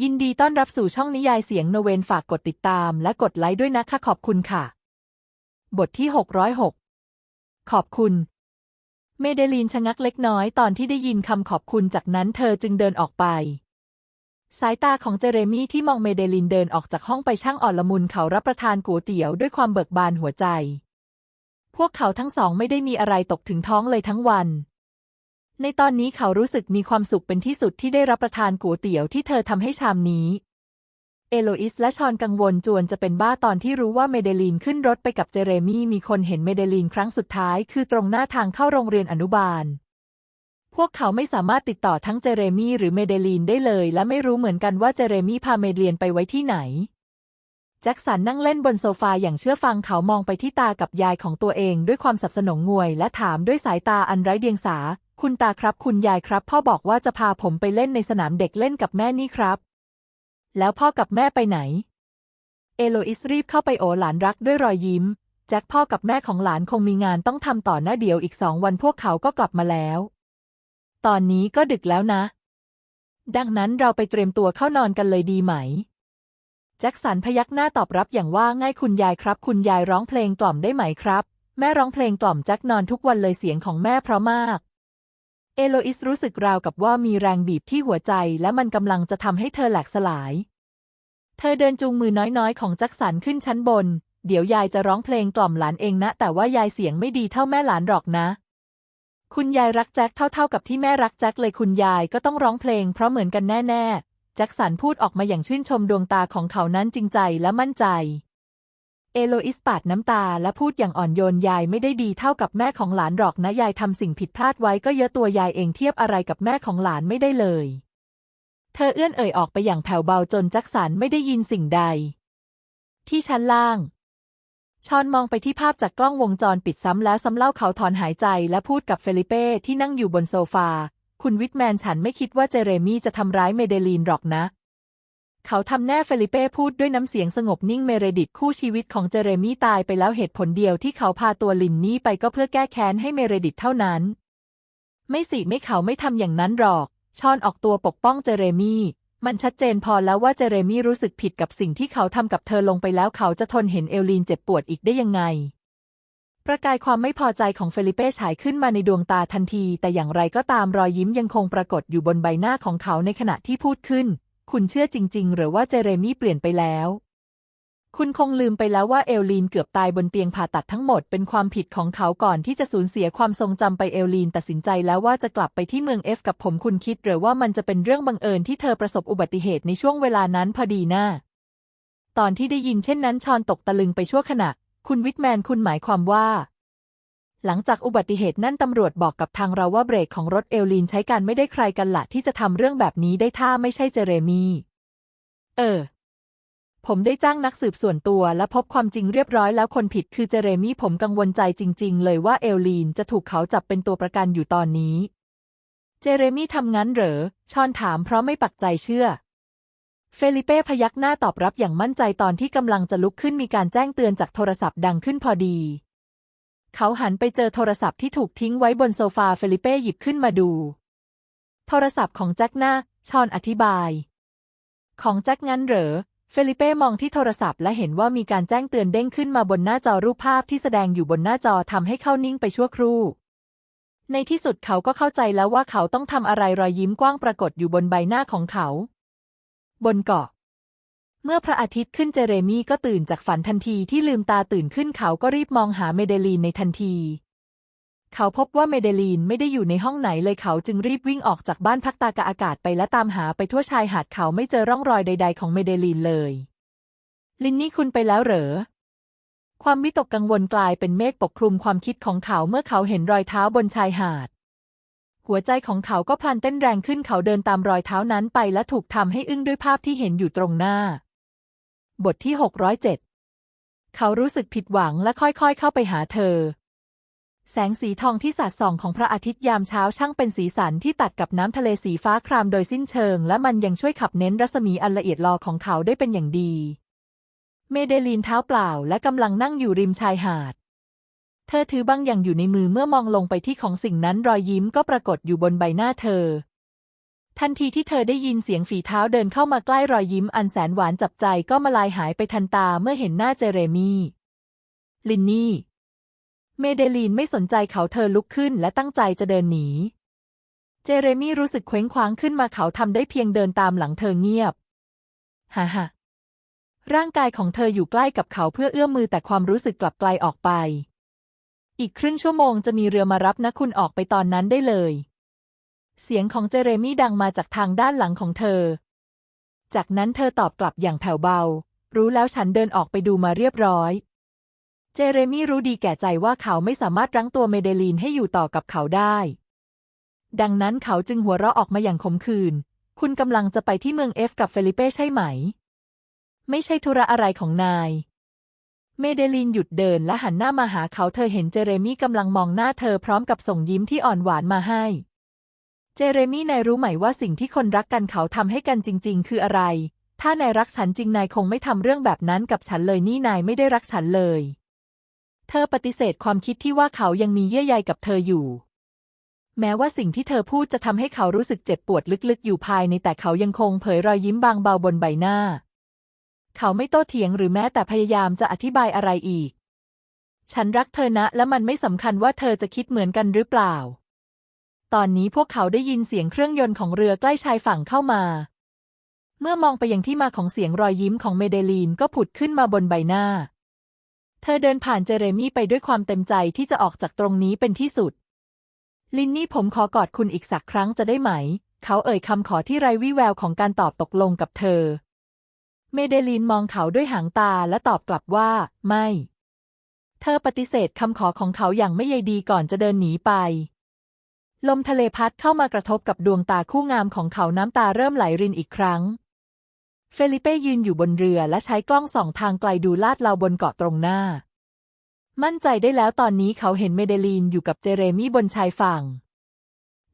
ยินดีต้อนรับสู่ช่องนิยายเสียงโนเวนฝากกดติดตามและกดไลค์ด้วยนะคะขอบคุณค่ะ บทที่ 606 ขอบคุณ เมเดลีนชะงักเล็กน้อยตอนที่ได้ยินคำขอบคุณจากนั้นเธอจึงเดินออกไป สายตาของเจเรมี่ที่มองเมเดลินเดินออกจากห้องไปช่างอ่อนละมุนเขารับประทานก๋วยเตี๋ยวด้วยความเบิกบานหัวใจ พวกเขาทั้งสองไม่ได้มีอะไรตกถึงท้องเลยทั้งวัน ในตอนนี้เขารู้สึกมีความสุขเป็นที่สุดที่ได้รับประทานก๋วยเตี๋ยวที่เธอทำให้ชามนี้ เอโลอิสและชอนกังวลจวนจะเป็นบ้าตอนที่รู้ว่าเมเดลีนขึ้นรถไปกับเจเรมี่มีคนเห็นเมเดลีนครั้งสุดท้ายคือตรงหน้าทางเข้าโรงเรียนอนุบาล พวกเขาไม่สามารถติดต่อทั้งเจเรมี่หรือเมเดลีนได้เลย และไม่รู้เหมือนกันว่าเจเรมี่พาเมเดลีนไปไว้ที่ไหนแจ็คสันนั่งเล่นบนโซฟาอย่างเชื่อฟังเขามองไปที่ตากับยายของตัวเองด้วยความสับสนงงวยและถามด้วยสายตาอันไร้เดียงสา คุณตาครับ คุณยายครับ พ่อบอกว่าจะพาผมไปเล่นในสนามเด็กเล่นกับแม่นี่ครับ แล้วพ่อกับแม่ไปไหน เอโลอิสรีบเข้าไปโอหลานรักด้วยรอยยิ้ม แจ็คพ่อกับแม่ของหลานคงมีงานต้องทำต่อหน้าเดียวอีกสองวันพวกเขาก็กลับมาแล้ว ตอนนี้ก็ดึกแล้วนะ ดังนั้นเราไปเตรียมตัวเข้านอนกันเลยดีไหมแจ็คสันพยักหน้าตอบรับอย่างว่าง่ายคุณยายครับ คุณยายร้องเพลงกล่อมได้ไหมครับ แม่ร้องเพลงกล่อมแจ็คนอนทุกวันเลยเสียงของแม่เพราะมาก เอโลอิสรู้สึกราวกับว่ามีแรงบีบที่หัวใจและมันกำลังจะทำให้เธอแหลกสลาย เธอเดินจูงมือน้อยๆ ของแจ็คสันขึ้นชั้นบน เดี๋ยวยายจะร้องเพลงกล่อมหลานเองนะ แต่ว่ายายเสียงไม่ดีเท่าแม่หลานหรอกนะ คุณยายรักแจ็คเท่าๆกับที่แม่รักแจ็คเลยคุณยายก็ต้องร้องเพลงเพราะเหมือนกันแน่ๆ แจ็คสันพูดออกมาอย่างชื่นชมดวงตาของเขานั้นจริงใจและมั่นใจ เอโลอิสปาดน้ำตาและพูดอย่างอ่อนโยนยายไม่ได้ดีเท่ากับแม่ของหลานหรอกนะยายทำสิ่งผิดพลาดไว้ก็เยอะตัวยายเองเทียบอะไรกับแม่ของหลานไม่ได้เลย เธอเอื้อนเอ่ยออกไปอย่างแผ่วเบาจนจ็คสันไม่ได้ยินสิ่งใด ที่ชั้นล่าง ชอนมองไปที่ภาพจากกล้องวงจรปิดซ้ำแล้วซ้ำเล่าเขาถอนหายใจและพูดกับเฟลิเป้ที่นั่งอยู่บนโซฟา คุณวิทแมนฉันไม่คิดว่าเจเรมี่จะทำร้ายเมเดลีนหรอกนะ เขาทำแน่เฟลิเป้พูดด้วยน้ำเสียงสงบนิ่งเมเรดิตคู่ชีวิตของเจเรมี่ตายไปแล้วเหตุผลเดียวที่เขาพาตัวลินนี่ไปก็เพื่อแก้แค้นให้เมเรดิตเท่านั้น ไม่สิไม่เขาไม่ทำอย่างนั้นหรอก ชอนออกตัวปกป้องเจเรมี่มันชัดเจนพอแล้วว่าเจเรมี่รู้สึกผิดกับสิ่งที่เขาทำกับเธอลงไปแล้วเขาจะทนเห็นเอลลีนเจ็บปวดอีกได้ยังไง ประกายความไม่พอใจของเฟลิเป้ฉายขึ้นมาในดวงตาทันที แต่อย่างไรก็ตามรอยยิ้มยังคงปรากฏอยู่บนใบหน้าของเขาในขณะที่พูดขึ้น คุณเชื่อจริง ๆ หรือว่าเจเรมี่เปลี่ยนไปแล้ว คุณคงลืมไปแล้วว่าเอลลีนเกือบตายบนเตียงผ่าตัดทั้งหมดเป็นความผิดของเขาก่อนที่จะสูญเสียความทรงจำไปเอลลีนตัดสินใจแล้วว่าจะกลับไปที่เมืองเอฟกับผมคุณคิดหรือว่ามันจะเป็นเรื่องบังเอิญที่เธอประสบอุบัติเหตุในช่วงเวลานั้นพอดีน่าตอนที่ได้ยินเช่นนั้นชอนตกตะลึงไปชั่วขณะ คุณวิทแมนคุณหมายความว่า หลังจากอุบัติเหตุนั่นตำรวจบอกกับทางเราว่าเบรกของรถเอลลีนใช้การไม่ได้ใครกันละที่จะทำเรื่องแบบนี้ได้ถ้าไม่ใช่เจเรมีเออ ผมได้จ้างนักสืบส่วนตัวและพบความจริงเรียบร้อยแล้วคนผิดคือเจเรมี่ผมกังวลใจจริง ๆ เลยว่าเอลลีนจะถูกเขาจับเป็นตัวประกันอยู่ตอนนี้ เจเรมี่ทำงั้นเหรอ ชอนถามเพราะไม่ปักใจเชื่อ เฟลิเป้พยักหน้าตอบรับอย่างมั่นใจตอนที่กำลังจะลุกขึ้นมีการแจ้งเตือนจากโทรศัพท์ดังขึ้นพอดี เขาหันไปเจอโทรศัพท์ที่ถูกทิ้งไว้บนโซฟาเฟลิเป้หยิบขึ้นมาดู โทรศัพท์ของแจ็คหน้าชอนอธิบาย ของแจ็คงั้นเหรอ เฟลิเป้มองที่โทรศัพท์และเห็นว่ามีการแจ้งเตือนเด้งขึ้นมาบนหน้าจอรูปภาพที่แสดงอยู่บนหน้าจอทำให้เข้านิ่งไปชั่วครู่ ในที่สุดเขาก็เข้าใจแล้วว่าเขาต้องทำอะไรรอยยิ้มกว้างปรากฏอยู่บนใบหน้าของเขา บนเกาะ เมื่อพระอาทิตย์ขึ้นเจเรมี่ก็ตื่นจากฝันทันทีที่ลืมตาตื่นขึ้นเขาก็รีบมองหาเมเดลีนในทันที เขาพบว่าเมเดลีนไม่ได้อยู่ในห้องไหนเลยเขาจึงรีบวิ่งออกจากบ้านพักตากะอากาศไปและตามหาไปทั่วชายหาดเขาไม่เจอร่องรอยใด ๆ ของเมเดลีนเลย ลินนี่คุณไปแล้วเหรอ ความวิตกกังวลกลายเป็นเมฆปกคลุมความคิดของเขาเมื่อเขาเห็นรอยเท้าบนชายหาดหัวใจของเขาก็พลันเต้นแรงขึ้นเขาเดินตามรอยเท้านั้นไปและถูกทำให้อึ้งด้วยภาพที่เห็นอยู่ตรงหน้า บทที่ 607 เขารู้สึกผิดหวังและค่อยๆ เข้าไปหาเธอ แสงสีทองที่สาดส่องของพระอาทิตย์ยามเช้าช่างเป็นสีสันที่ตัดกับน้ำทะเลสีฟ้าครามโดยสิ้นเชิง และมันยังช่วยขับเน้นรัศมีอันละเอียดลอของเขาได้เป็นอย่างดี เมเดลีนเท้าเปล่าและกำลังนั่งอยู่ริมชายหาด เธอถือบางอย่างอยู่ในมือเมื่อมองลงไปที่ของสิ่งนั้นรอยยิ้มก็ปรากฏอยู่บนใบหน้าเธอ ทันทีที่เธอได้ยินเสียงฝีเท้าเดินเข้ามาใกล้รอยยิ้มอันแสนหวานจับใจก็มาลายหายไปทันตาเมื่อเห็นหน้าเจเรมี่ ลินนี่ เมเดลีนไม่สนใจเขาเธอลุกขึ้นและตั้งใจจะเดินหนี เจเรมี่รู้สึกเคว้งคว้างขึ้นมาเขาทำได้เพียงเดินตามหลังเธอเงียบ ฮ่าฮ่าร่างกายของเธออยู่ใกล้กับเขาเพื่อเอื้อมมือแต่ความรู้สึกกลับไกลออกไป อีกครึ่งชั่วโมงจะมีเรือมารับนะคุณออกไปตอนนั้นได้เลย เสียงของเจเรมี่ดังมาจากทางด้านหลังของเธอ จากนั้นเธอตอบกลับอย่างแผ่วเบา รู้แล้วฉันเดินออกไปดูมาเรียบร้อย เจเรมี่รู้ดีแก่ใจว่าเขาไม่สามารถรั้งตัวเมเดลีนให้อยู่ต่อกับเขาได้ ดังนั้นเขาจึงหัวเราะออกมาอย่างขมขื่น คุณกำลังจะไปที่เมืองเอฟกับเฟลิเป้ใช่ไหม ไม่ใช่ธุระอะไรของนาย เมเดลีนหยุดเดินและหันหน้ามาหาเขาเธอเห็นเจเรมี่กำลังมองหน้าเธอพร้อมกับส่งยิ้มที่อ่อนหวานมาให้ เจเรมี่นายรู้ไหมว่าสิ่งที่คนรักกันเขาทำให้กันจริง ๆ คืออะไร ถ้านายรักฉันจริงนายคงไม่ทำเรื่องแบบนั้นกับฉันเลยนี่นายไม่ได้รักฉันเลย เธอปฏิเสธความคิดที่ว่าเขายังมีเยื่อใยกับเธออยู่ แม้ว่าสิ่งที่เธอพูดจะทำให้เขารู้สึกเจ็บปวดลึกๆ อยู่ภายในแต่เขายังคงเผยรอยยิ้มบางเบาบนใบหน้า เขาไม่โต้เถียงหรือแม้แต่พยายามจะอธิบายอะไรอีก ฉันรักเธอนะ และมันไม่สำคัญว่าเธอจะคิดเหมือนกันหรือเปล่า ตอนนี้พวกเขาได้ยินเสียงเครื่องยนต์ของเรือใกล้ชายฝั่งเข้ามา เมื่อมองไปยังที่มาของเสียงรอยยิ้มของเมเดลีนก็ผุดขึ้นมาบนใบหน้า เธอเดินผ่านเจเรมี่ไปด้วยความเต็มใจที่จะออกจากตรงนี้เป็นที่สุด ลินนี่ผมขอกอดคุณอีกสักครั้งจะได้ไหม เขาเอ่ยคำขอที่ไร้วี่แววของการตอบตกลงกับเธอ เมเดลีนมองเขาด้วยหางตาและตอบกลับว่า ไม่ เธอปฏิเสธคำขอของเขาอย่างไม่ใยดีก่อนจะเดินหนีไป ลมทะเลพัดเข้ามากระทบกับดวงตาคู่งามของเขาน้ำตาเริ่มไหลรินอีกครั้ง เฟลิเป้ยืนอยู่บนเรือและใช้กล้องส่องทางไกลดูลาดเราบนเกาะตรงหน้า มั่นใจได้แล้วตอนนี้เขาเห็นเมเดลีนอยู่กับเจเรมี่บนชายฝั่ง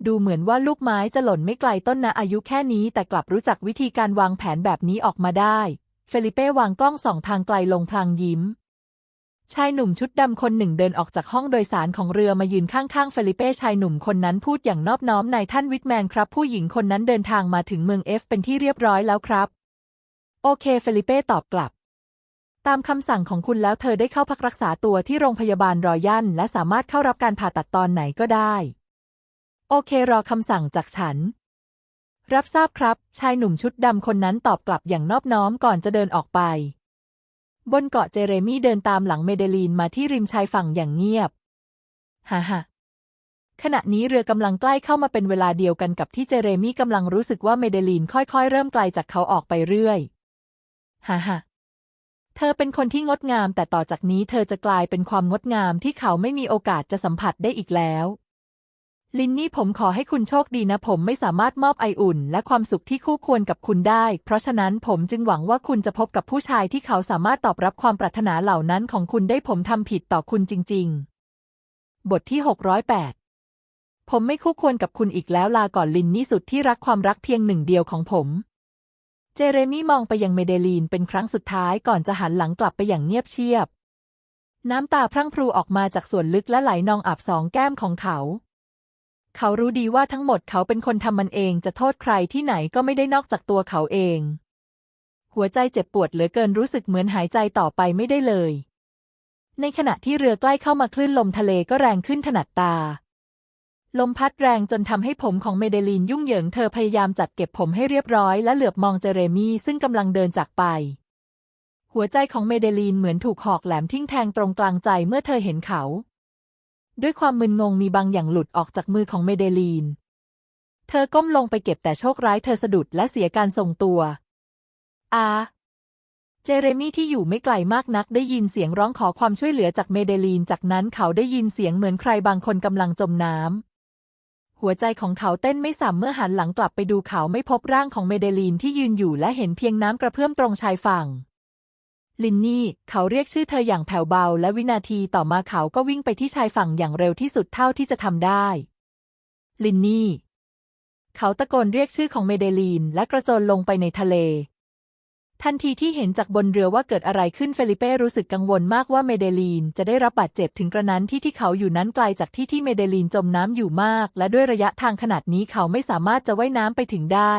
ดูเหมือนว่าลูกไม้จะหล่นไม่ไกลต้นนะอายุแค่นี้แต่กลับรู้จักวิธีการวางแผนแบบนี้ออกมาได้ เฟลิเป้วางกล้องส่องทางไกลลงพลางยิ้ม ชายหนุ่มชุดดำคนหนึ่งเดินออกจากห้องโดยสารของเรือมายืนข้างๆเฟลิเป้ชายหนุ่มคนนั้นพูดอย่างนอบน้อมนายท่านวิทแมนครับ ผู้หญิงคนนั้นเดินทางมาถึงเมืองเอฟเป็นที่เรียบร้อยแล้วครับ โอเคเฟลิเป้ตอบกลับ ตามคำสั่งของคุณแล้วเธอได้เข้าพักรักษาตัวที่โรงพยาบาลรอยันและสามารถเข้ารับการผ่าตัดตอนไหนก็ได้ โอเครอคำสั่งจากฉัน รับทราบครับ ชายหนุ่มชุดดำคนนั้นตอบกลับอย่างนอบน้อมก่อนจะเดินออกไป บนเกาะเจเรมี่เดินตามหลังเมเดลีนมาที่ริมชายฝั่งอย่างเงียบ ฮ่าฮ่าขณะนี้เรือกำลังใกล้เข้ามาเป็นเวลาเดียวกันกับที่เจเรมี่กำลังรู้สึกว่าเมเดลีนค่อยๆ เริ่มไกลจากเขาออกไปเรื่อย ฮ่าฮ่าเธอเป็นคนที่งดงามแต่ต่อจากนี้เธอจะกลายเป็นความงดงามที่เขาไม่มีโอกาสจะสัมผัสได้อีกแล้ว ลินนี่ผมขอให้คุณโชคดีนะ ผมไม่สามารถมอบไออุ่น และความสุขที่คู่ควรกับคุณได้ เพราะฉะนั้นผมจึงหวังว่าคุณจะพบกับผู้ชายที่เขาสามารถตอบรับความปรารถนาเหล่านั้นของคุณได้ผมทำผิดต่อคุณจริง ๆ บทที่ 608 ผมไม่คู่ควรกับคุณอีกแล้วลาก่อนลินนี่สุดที่รักความรักเพียงหนึ่งเดียวของผม เจเรมี่มองไปยังเมเดลีนเป็นครั้งสุดท้ายก่อนจะหันหลังกลับไปอย่างเงียบเชียบ น้ำตาพรั่งพรูออกมาจากส่วนลึกและไหลนองอาบสองแก้มของเขา เขารู้ดีว่าทั้งหมดเขาเป็นคนทำมันเองจะโทษใครที่ไหนก็ไม่ได้นอกจากตัวเขาเอง หัวใจเจ็บปวดเหลือเกินรู้สึกเหมือนหายใจต่อไปไม่ได้เลย ในขณะที่เรือใกล้เข้ามาคลื่นลมทะเลก็แรงขึ้นถนัดตา ลมพัดแรงจนทำให้ผมของเมเดลีนยุ่งเหยิงเธอพยายามจัดเก็บผมให้เรียบร้อยและเหลือบมองเจเรมี่ซึ่งกำลังเดินจากไป หัวใจของเมเดลีนเหมือนถูกหอกแหลมทิ่งแทงตรงกลางใจเมื่อเธอเห็นเขา ด้วยความมึนงงมีบางอย่างหลุดออกจากมือของเมเดลีน เธอก้มลงไปเก็บแต่โชคร้ายเธอสะดุดและเสียการทรงตัว อาเจเรมี่ที่อยู่ไม่ไกลมากนักได้ยินเสียงร้องขอความช่วยเหลือจากเมเดลีน จากนั้นเขาได้ยินเสียงเหมือนใครบางคนกำลังจมน้ำ หัวใจของเขาเต้นไม่สัมเมื่อหันหลังกลับไปดูเขาไม่พบร่างของเมเดลีนที่ยืนอยู่และเห็นเพียงน้ำกระเพื่อมตรงชายฝั่ง ลินนี่ เขาเรียกชื่อเธออย่างแผ่วเบา และวินาทีต่อมาเขาก็วิ่งไปที่ชายฝั่งอย่างเร็วที่สุดเท่าที่จะทำได้ ลินนี่ เขาตะโกนเรียกชื่อของเมเดลีน และกระโจนลงไปในทะเล ทันทีที่เห็นจากบนเรือว่าเกิดอะไรขึ้นเฟลิเป้รู้สึกกังวลมากว่าเมเดลีนจะได้รับบาดเจ็บถึงกระนั้นที่ที่เขาอยู่นั้นไกลจากที่ที่เมเดลีนจมน้ำอยู่มาก และด้วยระยะทางขนาดนี้เขาไม่สามารถจะว่ายน้ำไปถึงได้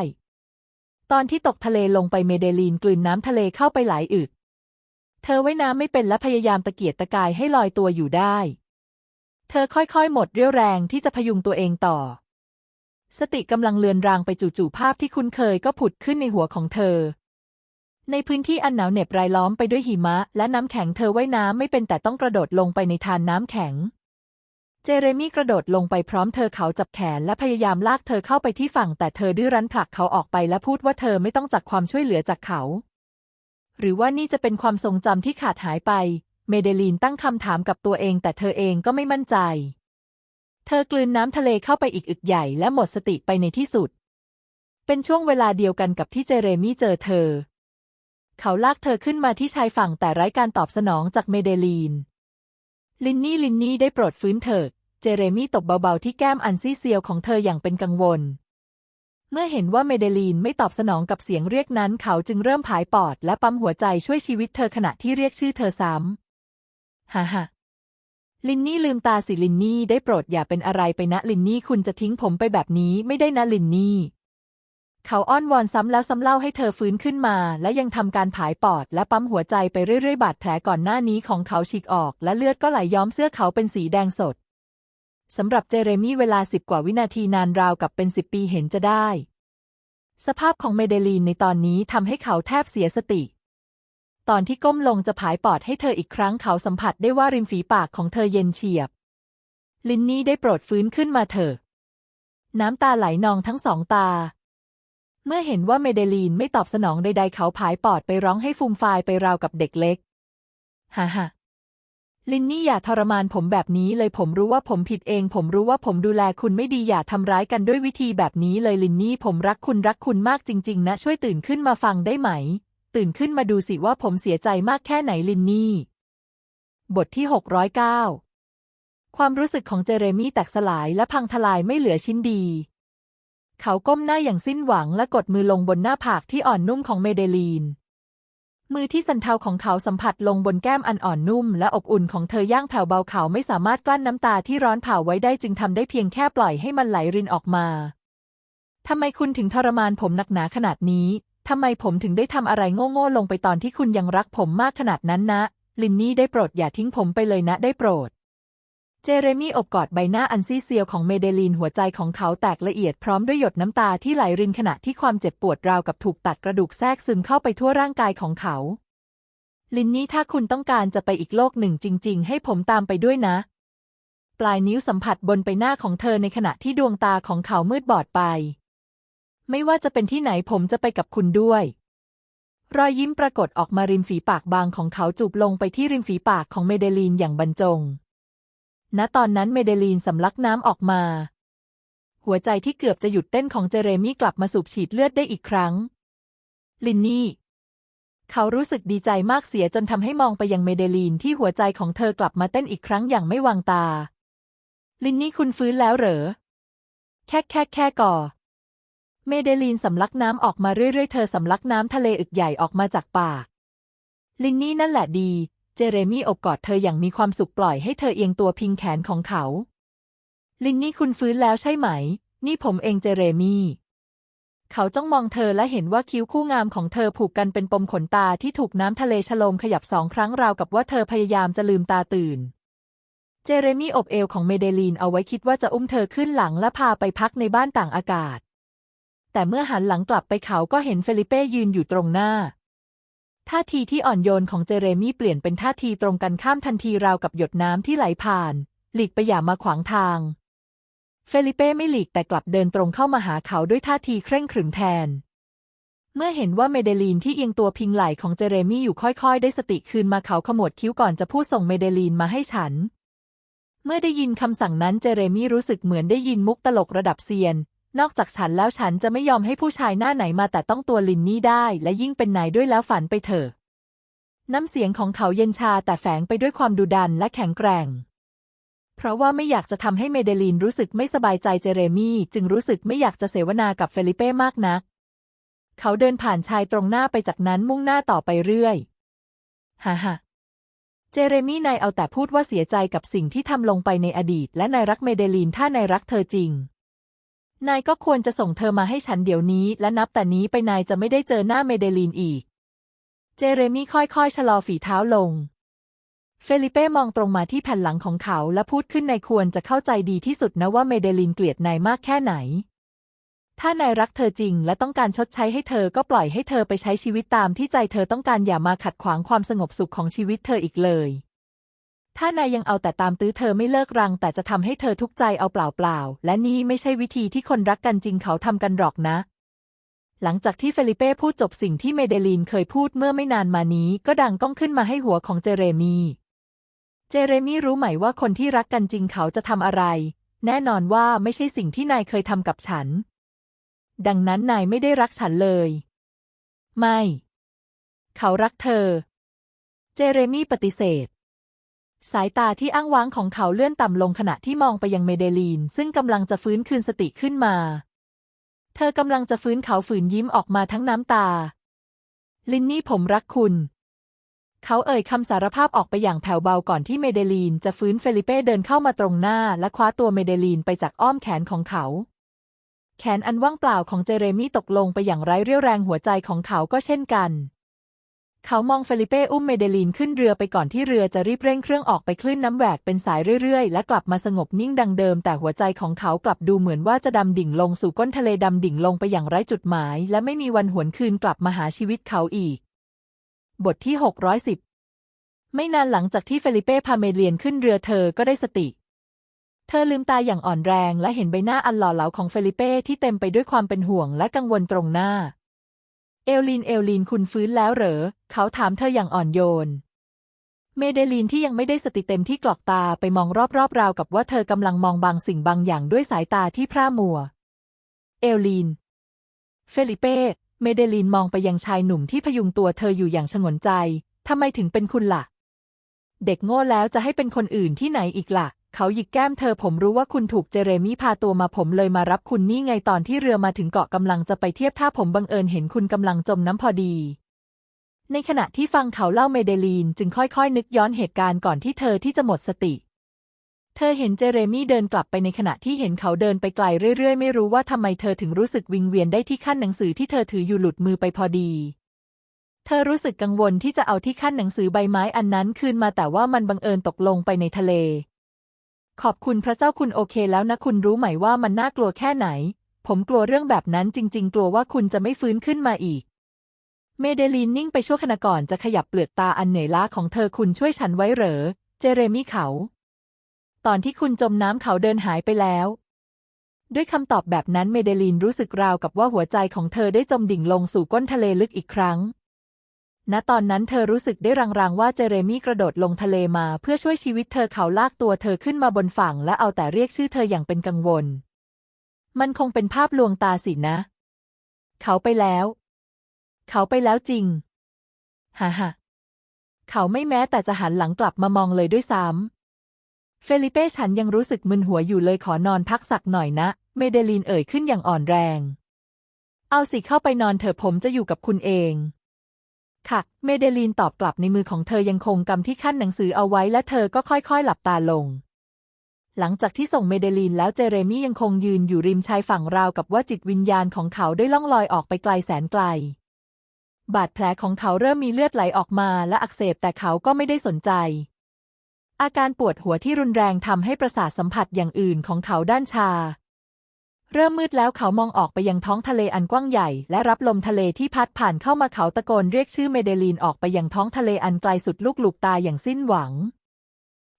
ตอนที่ตกทะเลลงไปเมเดลีนกลืนน้ำทะเลเข้าไปหลายอึก เธอไว่ายน้ำไม่เป็นและพยายามตะเกียกตะกายให้ลอยตัวอยู่ได้ เธอค่อยๆ หมดเรี่ยวแรงที่จะพยุงตัวเองต่อ สติกำลังเลือนรางไปจู่ๆภาพที่คุ้นเคยก็ผุดขึ้นในหัวของเธอ ในพื้นที่อันหนาวเหน็บรายล้อมไปด้วยหิมะ และน้ำแข็งเธอว่ายน้ำไม่เป็นแต่ต้องกระโดดลงไปในทานน้ำแข็ง เจเรมี่กระโดดลงไปพร้อมเธอเขาจับแขนและพยายามลากเธอเข้าไปที่ฝั่งแต่เธอดื้อรั้นผลักเขาออกไปและพูดว่าเธอไม่ต้องจากความช่วยเหลือจากเขา หรือว่านี่จะเป็นความทรงจำที่ขาดหายไป เมเดลีนตั้งคำถามกับตัวเอง แต่เธอเองก็ไม่มั่นใจ เธอกลืนน้ำทะเลเข้าไปอีกอึกใหญ่และหมดสติไปในที่สุด เป็นช่วงเวลาเดียวกันกับที่เจเรมี่เจอเธอ เขาลากเธอขึ้นมาที่ชายฝั่งแต่ไร้การตอบสนองจากเมเดลีน ลินนี่ลินนี่ได้โปรดฟื้นเถิด เจเรมี่ตบเบาๆที่แก้มอันซี่เซียวของเธออย่างเป็นกังวล เมื่อเห็นว่าเมเดลีนไม่ตอบสนองกับเสียงเรียกนั้น เขาจึงเริ่มผายปอดและปั๊มหัวใจช่วยชีวิตเธอขณะที่เรียกชื่อเธอซ้ำฮ่าฮ่าลินนี่ลืมตาสิลินนี่ได้โปรดอย่าเป็นอะไรไปนะลินนี่คุณจะทิ้งผมไปแบบนี้ไม่ได้นะลินนี่ เขาอ้อนวอนซ้ำแล้วซ้ำเล่าให้เธอฟื้นขึ้นมา และยังทำการผายปอดและปั๊มหัวใจไปเรื่อยๆ บาดแผลก่อนหน้านี้ของเขาฉีกออก และเลือดก็ไหลย้อมเสื้อเขาเป็นสีแดงสด สำหรับเจเรมี่เวลาสิบกว่าวินาทีนานราวกับเป็นสิบปีเห็นจะได้ สภาพของเมเดลีนในตอนนี้ทำให้เขาแทบเสียสติ ตอนที่ก้มลงจะผายปอดให้เธออีกครั้งเขาสัมผัสได้ว่าริมฝีปากของเธอเย็นเฉียบ ลินนี่ได้โปรดฟื้นขึ้นมาเถอะ น้ำตาไหลนองทั้งสองตา เมื่อเห็นว่าเมเดลีนไม่ตอบสนองใดๆเขาผายปอดไปร้องให้ฟูมฟายไปราวกับเด็กเล็ก ฮ่าฮ่า ลินนี่อย่าทรมานผมแบบนี้เลยผมรู้ว่าผมผิดเอง ผมรู้ว่าผมดูแลคุณไม่ดีอย่าทำร้ายกันด้วยวิธีแบบนี้เลยลินนี่ผมรักคุณรักคุณมากจริง ๆ นะ ช่วยตื่นขึ้นมาฟังได้ไหม ตื่นขึ้นมาดูสิว่าผมเสียใจมากแค่ไหนลินนี่ บทที่ 609 ความรู้สึกของเจเรมี่แตกสลายและพังทลายไม่เหลือชิ้นดี เขาก้มหน้าอย่างสิ้นหวังและกดมือลงบนหน้าผากที่อ่อนนุ่มของเมเดลีน มือที่สันเทาของเขาสัมผัสลงบนแก้มอันอ่อนนุ่ม และอบอุ่นของเธอย่างแผ่วเบาเขาไม่สามารถกลั้นน้ำตาที่ร้อนเผาไว้ได้จึงทำได้เพียงแค่ปล่อยให้มันไหลรินออกมาทำไมคุณถึงทรมานผมหนักหนาขนาดนี้ทำไมผมถึงได้ทำอะไรโง่ๆลงไปตอนที่คุณยังรักผมมากขนาดนั้นนะ ลินนี่ได้โปรดอย่าทิ้งผมไปเลยนะได้โปรด เจเรมี่อบกอดใบหน้าอันซีเซียวของเมเดลีนหัวใจของเขาแตกละเอียดพร้อมด้วยหยดน้ำตาที่ไหลรินขณะที่ความเจ็บปวดราวกับถูกตัดกระดูกแทรกซึมเข้าไปทั่วร่างกายของเขา ลินนี่ถ้าคุณต้องการจะไปอีกโลกหนึ่งจริง ๆ ให้ผมตามไปด้วยนะ ปลายนิ้วสัมผัสบนใบหน้าของเธอในขณะที่ดวงตาของเขามืดบอดไป ไม่ว่าจะเป็นที่ไหนผมจะไปกับคุณด้วย รอยยิ้มปรากฏออกมาริมฝีปากบางของเขาจูบลงไปที่ริมฝีปากของเมเดลีนอย่างบรรจง ณตอนนั้นเมเดลีนสำลักน้ำออกมา หัวใจที่เกือบจะหยุดเต้นของเจเรมี่กลับมาสูบฉีดเลือดได้อีกครั้ง ลินนี่ เขารู้สึกดีใจมากเสียจนทำให้มองไปยังเมเดลีนที่หัวใจของเธอกลับมาเต้นอีกครั้งอย่างไม่วางตา ลินนี่คุณฟื้นแล้วเหรอ แค่แค่แค่ก่อ เมเดลีนสำลักน้ำออกมาเรื่อยๆ เธอสำลักน้ำทะเลอึกใหญ่ออกมาจากปาก ลินนี่นั่นแหละดี เจเรมี่อบกอดเธออย่างมีความสุขปล่อยให้เธอเอียงตัวพิงแขนของเขา ลินนี่คุณฟื้นแล้วใช่ไหม นี่ผมเองเจเรมี่เขาจ้องมองเธอและเห็นว่าคิ้วคู่งามของเธอผูกกันเป็นปมขนตาที่ถูกน้ำทะเลชโลมขยับสองครั้งราวกับว่าเธอพยายามจะลืมตาตื่น เจเรมี่อบเอวของเมเดลีนเอาไว้คิดว่าจะอุ้มเธอขึ้นหลังและพาไปพักในบ้านต่างอากาศ แต่เมื่อหันหลังกลับไปเขาก็เห็นเฟลิเป้ยืนอยู่ตรงหน้า ท่าทีที่อ่อนโยนของเจเรมี่เปลี่ยนเป็นท่าทีตรงกันข้ามทันทีราวกับหยดน้ำที่ไหลผ่าน หลีกไปอย่ามาขวางทาง เฟลิเป้ไม่หลีกแต่กลับเดินตรงเข้ามาหาเขาด้วยท่าทีเคร่งขรึมแทน เมื่อเห็นว่าเมเดลีนที่เอียงตัวพิงไหล่ของเจเรมี่อยู่ค่อยๆ ได้สติคืนมาเขาขมวดคิ้วก่อนจะพูดส่งเมเดลีนมาให้ฉัน เมื่อได้ยินคำสั่งนั้นเจเรมี่รู้สึกเหมือนได้ยินมุกตลกระดับเซียน นอกจากฉันแล้วฉันจะไม่ยอมให้ผู้ชายหน้าไหนมาแต่ต้องตัวลินนี่ได้ และยิ่งเป็นนายด้วยแล้วฝันไปเถอะ น้ำเสียงของเขาเย็นชาแต่แฝงไปด้วยความดุดันและแข็งแกร่ง เพราะว่าไม่อยากจะทำให้เมเดลีนรู้สึกไม่สบายใจเจเรมี่ จึงรู้สึกไม่อยากจะเสวนากับเฟลิเป้มากนัก เขาเดินผ่านชายตรงหน้าไปจากนั้นมุ่งหน้าต่อไปเรื่อยฮ่าฮ่าเจเรมี่นายเอาแต่พูดว่าเสียใจกับสิ่งที่ทำลงไปในอดีต และนายรักเมเดลีนถ้านายรักเธอจริง นายก็ควรจะส่งเธอมาให้ฉันเดี๋ยวนี้ และนับแต่นี้ไปนายจะไม่ได้เจอหน้าเมเดลีนอีก เจเรมี่ค่อยๆ ชะลอฝีเท้าลง เฟลิเป้มองตรงมาที่แผ่นหลังของเขาและพูดขึ้นนายควรจะเข้าใจดีที่สุดนะว่าเมเดลินเกลียดนายมากแค่ไหน ถ้านายรักเธอจริงและต้องการชดใช้ให้เธอก็ปล่อยให้เธอไปใช้ชีวิตตามที่ใจเธอต้องการอย่ามาขัดขวางความสงบสุขของชีวิตเธออีกเลย ถ้านายยังเอาแต่ตามตื้อเธอไม่เลิกรัง แต่จะทำให้เธอทุกข์ใจเอาเปล่าๆ และนี่ไม่ใช่วิธีที่คนรักกันจริงเขาทำกันหรอกนะ หลังจากที่เฟลิเป้พูดจบสิ่งที่เมเดลีนเคยพูดเมื่อไม่นานมานี้ ก็ดังก้องขึ้นมาให้หัวของเจเรมีเจเรมี่รู้ไหมว่าคนที่รักกันจริงเขาจะทำอะไร แน่นอนว่าไม่ใช่สิ่งที่นายเคยทำกับฉัน ดังนั้นนายไม่ได้รักฉันเลย ไม่ เขารักเธอ เจเรมี่ปฏิเสธ สายตาที่อ้างว้างของเขาเลื่อนต่ำลงขณะที่มองไปยังเมเดลีน ซึ่งกำลังจะฟื้นคืนสติขึ้นมา เธอกำลังจะฟื้นเขาฝืนยิ้มออกมาทั้งน้ำตา ลินนี่ผมรักคุณ เขาเอ่ยคำสารภาพออกไปอย่างแผ่วเบาก่อนที่เมเดลีนจะฟื้นเฟลิเป้เดินเข้ามาตรงหน้า และคว้าตัวเมเดลีนไปจากอ้อมแขนของเขา แขนอันว่างเปล่าของเจเรมี่ตกลงไปอย่างไร้เรี่ยวแรงหัวใจของเขาก็เช่นกัน เขามองเฟลิเป้อุ้มเมเดลีนขึ้นเรือไปก่อนที่เรือจะรีบเร่งเครื่องออกไปคลื่นน้ำแหวกเป็นสายเรื่อยๆ และกลับมาสงบนิ่งดังเดิม แต่หัวใจของเขากลับดูเหมือนว่าจะดำดิ่งลงสู่ก้นทะเลดำดิ่งลงไปอย่างไร้จุดหมาย และไม่มีวันหวนคืนกลับมาหาชีวิตเขาอีก บทที่ 610 ไม่นานหลังจากที่เฟลิเป้พาเมเลียนขึ้นเรือเธอก็ได้สติ เธอลืมตาอย่างอ่อนแรงและเห็นใบหน้าอันหล่อเหลาของเฟลิเป้ที่เต็มไปด้วยความเป็นห่วงและกังวลตรงหน้า เอลลินเอลลินคุณฟื้นแล้วเหรอ เขาถามเธออย่างอ่อนโยน เมเดลีนที่ยังไม่ได้สติเต็มที่กรอกตาไปมองรอบๆราวกับว่าเธอกำลังมองบางสิ่งบางอย่างด้วยสายตาที่พร่ามัว เอลลิน เฟลิเป้ เมเดลีนมองไปยังชายหนุ่มที่พยุงตัวเธออยู่อย่างฉงนใจ ทำไมถึงเป็นคุณล่ะ เด็กโง่แล้วจะให้เป็นคนอื่นที่ไหนอีกล่ะ เขาหยิกแก้มเธอผมรู้ว่าคุณถูกเจเรมี่พาตัวมาผมเลยมารับคุณนี่ไงตอนที่เรือมาถึงเกาะกำลังจะไปเทียบท่าผมบังเอิญเห็นคุณกำลังจมน้ำพอดี ในขณะที่ฟังเขาเล่าเมเดลีนจึงค่อยๆ นึกย้อนเหตุการณ์ก่อนที่เธอที่จะหมดสติ เธอเห็นเจเรมี่เดินกลับไปในขณะที่เห็นเขาเดินไปไกลเรื่อยๆ ไม่รู้ว่าทำไมเธอถึงรู้สึกวิงเวียนได้ที่ขั้นหนังสือที่เธอถืออยู่หลุดมือไปพอดีเธอรู้สึกกังวลที่จะเอาที่ขั้นหนังสือใบไม้อันนั้นคืนมาแต่ว่ามันบังเอิญตกลงไปในทะเล ขอบคุณพระเจ้าคุณโอเคแล้วนะคุณรู้ไหมว่ามันน่ากลัวแค่ไหน ผมกลัวเรื่องแบบนั้นจริง ๆ กลัวว่าคุณจะไม่ฟื้นขึ้นมาอีก เมเดลีนนิ่งไปชั่วขณะก่อนจะขยับเปลือกตาอันเหนื่อยล้าของเธอคุณช่วยฉันไว้เหรอ เจเรมี่เขา ตอนที่คุณจมน้ำเขาเดินหายไปแล้ว ด้วยคำตอบแบบนั้นเมเดลีนรู้สึกราวกับว่าหัวใจของเธอได้จมดิ่งลงสู่ก้นทะเลลึกอีกครั้ง ณตอนนั้นเธอรู้สึกได้รางๆว่าเจเรมี่กระโดดลงทะเลมาเพื่อช่วยชีวิตเธอเขาลากตัวเธอขึ้นมาบนฝั่งและเอาแต่เรียกชื่อเธออย่างเป็นกังวล มันคงเป็นภาพลวงตาสินะ เขาไปแล้ว เขาไปแล้วจริงฮ่าฮ่าเขาไม่แม้แต่จะหันหลังกลับมามองเลยด้วยซ้ำ เฟลิเป้ฉันยังรู้สึกมึนหัวอยู่เลยขอนอนพักสักหน่อยนะ เมเดลีนเอ่ยขึ้นอย่างอ่อนแรง เอาสิเข้าไปนอนเถอะผมจะอยู่กับคุณเอง ค่ะ เมเดลีนตอบกลับในมือของเธอยังคงกำที่ขั้นหนังสือเอาไว้และเธอก็ค่อยๆ หลับตาลง หลังจากที่ส่งเมเดลีนแล้วเจเรมี่ยังคงยืนอยู่ริมชายฝั่งราวกับว่าจิตวิญญาณของเขาได้ล่องลอยออกไปไกลแสนไกล บาดแผลของเขาเริ่มมีเลือดไหลออกมาและอักเสบแต่เขาก็ไม่ได้สนใจ อาการปวดหัวที่รุนแรงทำให้ประสาทสัมผัสอย่างอื่นของเขาด้านชา เริ่มมืดแล้วเขามองออกไปยังท้องทะเลอันกว้างใหญ่ และรับลมทะเลที่พัดผ่านเข้ามาเขาตะโกนเรียกชื่อเมเดลีนออกไปยังท้องทะเลอันไกลสุดลูกหลูกตาอย่างสิ้นหวัง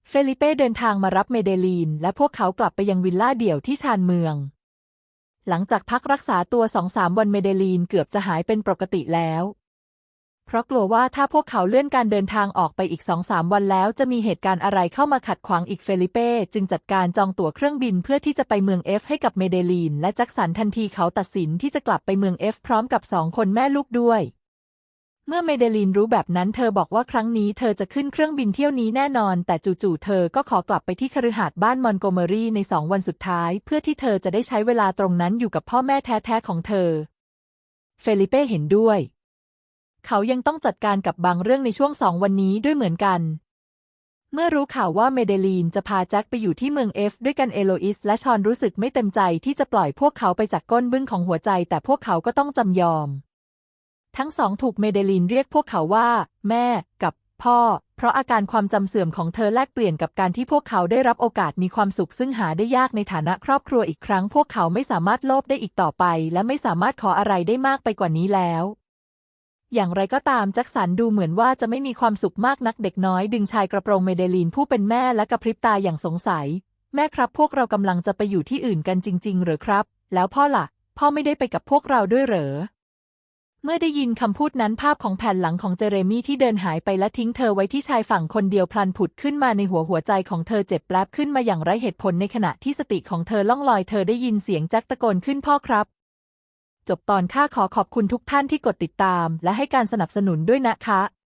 เฟลิเป้เดินทางมารับเมเดลีน และพวกเขากลับไปยังวิลล่าเดี่ยวที่ชานเมือง หลังจากพักรักษาตัวสองสามวันเมเดลีนเกือบจะหายเป็นปกติแล้ว เพราะกลัวว่าถ้าพวกเขาเลื่อนการเดินทางออกไปอีกสองสามวันแล้ว จะมีเหตุการณ์อะไรเข้ามาขัดขวางอีกเฟลิเป้จึงจัดการจองตั๋วเครื่องบินเพื่อที่จะไปเมืองเอฟให้กับเมเดลีน และแจ็คสันทันทีเขาตัดสินที่จะกลับไปเมืองเอฟพร้อมกับสองคนแม่ลูกด้วยเมื่อเมเดลีนรู้แบบนั้นเธอบอกว่าครั้งนี้เธอจะขึ้นเครื่องบินเที่ยวนี้แน่นอน แต่จู่ๆเธอก็ขอกลับไปที่คฤหาสน์บ้านมอนโกเมอรีในสองวันสุดท้าย เพื่อที่เธอจะได้ใช้เวลาตรงนั้นอยู่กับพ่อแม่แท้ๆของเธอ เฟลิเป้เห็นด้วย เขายังต้องจัดการกับบางเรื่องในช่วงสองวันนี้ด้วยเหมือนกัน เมื่อรู้ข่าวว่าเมเดลีนจะพาแจ็คไปอยู่ที่เมืองเอฟด้วยกันเอโลอิส และชอนรู้สึกไม่เต็มใจที่จะปล่อยพวกเขาไปจากก้นบึ้งของหัวใจ แต่พวกเขาก็ต้องจำยอม ทั้งสองถูกเมเดลีนเรียกพวกเขาว่า แม่กับพ่อ เพราะอาการความจำเสื่อมของเธอแลกเปลี่ยนกับการที่พวกเขาได้รับโอกาสมีความสุขซึ่งหาได้ยากในฐานะครอบครัวอีกครั้ง พวกเขาไม่สามารถโลภได้อีกต่อไป และไม่สามารถขออะไรได้มากไปกว่านี้แล้ว อย่างไรก็ตามแจ็คสันดูเหมือนว่าจะไม่มีความสุขมากนักเด็กน้อยดึงชายกระโปรงเมเดลีนผู้เป็นแม่และกระพริบตาอย่างสงสัย แม่ครับพวกเรากำลังจะไปอยู่ที่อื่นกันจริง ๆ หรือครับ แล้วพ่อล่ะ พ่อไม่ได้ไปกับพวกเราด้วยเหรอ เมื่อได้ยินคำพูดนั้นภาพของแผ่นหลังของเจเรมี่ที่เดินหายไปและทิ้งเธอไว้ที่ชายฝั่งคนเดียวพลันผุดขึ้นมาในหัวหัวใจของเธอเจ็บแปลบขึ้นมาอย่างไร้เหตุผลในขณะที่สติของเธอล่องลอยเธอได้ยินเสียงแจ็คตะโกนขึ้นพ่อครับ จบตอนค่าขอขอบคุณทุกท่านที่กดติดตาม และให้การสนับสนุนด้วยนะคะ